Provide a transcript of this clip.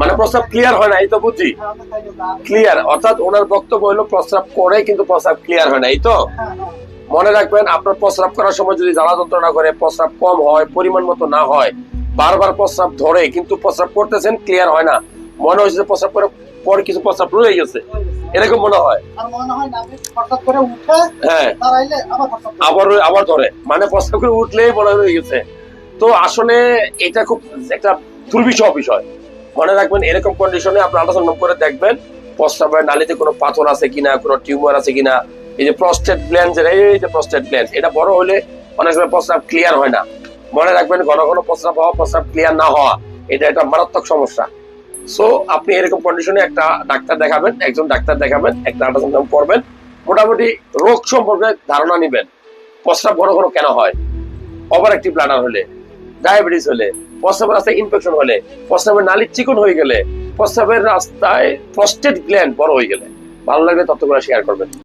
মানে প্রস্রাব ক্লিয়ার হয় না এই তো বুঝি ক্লিয়ার অর্থাৎ ওনার বক্তব্য হলো প্রস্রাব করে কিন্তু প্রস্রাব ক্লিয়ার হয় না এই তো? মনে রাখবেন আপনার প্রস্রাব করার সময় যদি জ্বালা যন্ত্রণা করে প্রস্রাব কম হয় পরিমাণ মতো না হয় বারবার প্রস্রাব ধরে কিন্তু প্রস্রাব করতেছেন ক্লিয়ার হয় না। মনে হচ্ছে যে প্রস্রাব করে পরে কিছু প্রস্রাব রয়ে গেছে। এরকম মনে হয়। হয় আবার আবার ধরে। মানে প্রস্তাব করে উঠলেই মনে হয়ে গেছে। তো আসলে এটা খুব একটা দুর্বিষহ বিষয়। মনে রাখবেন, এরকম কন্ডিশনে আপনি আল্ট্রাসাউন্ড করে দেখবেন প্রস্তাবের নালিতে কোনো পাথর আছে কিনা, কোনো টিউমার আছে কিনা, এই যে প্রস্টেট গ্ল্যান্ড এই যে প্রস্টেট গ্ল্যান্ড এটা বড় হলে অনেক সময় প্রস্রাব ক্লিয়ার হয় না। মনে রাখবেন, ঘন ঘন প্রস্রাব হওয়া, প্রস্রাব ক্লিয়ার না হওয়া, এটা একটা মারাত্মক সমস্যা। সো আপনি এরকম কন্ডিশনে একটা ডাক্তার দেখাবেন, একজন ডাক্তার দেখাবেন, একটা আল্ট্রাসাউন্ড করবেন, মোটামুটি রোগ সম্পর্কে ধারণা নিবেন, প্রস্রাব ঘন ঘন কেন হয়? ওভার অ্যাক্টিভ ব্লাডার হলে ডায়াবেটিস হলে প্রস্রাবের রাস্তায় ইনফেকশন হলে, প্রস্রাবের নালি চিকন হয়ে গেলে, প্রস্রাবের রাস্তায় প্রস্টেট গ্ল্যান্ড বড় হয়ে গেলে। ভালো লাগলে তথ্যগুলো শেয়ার করবেন।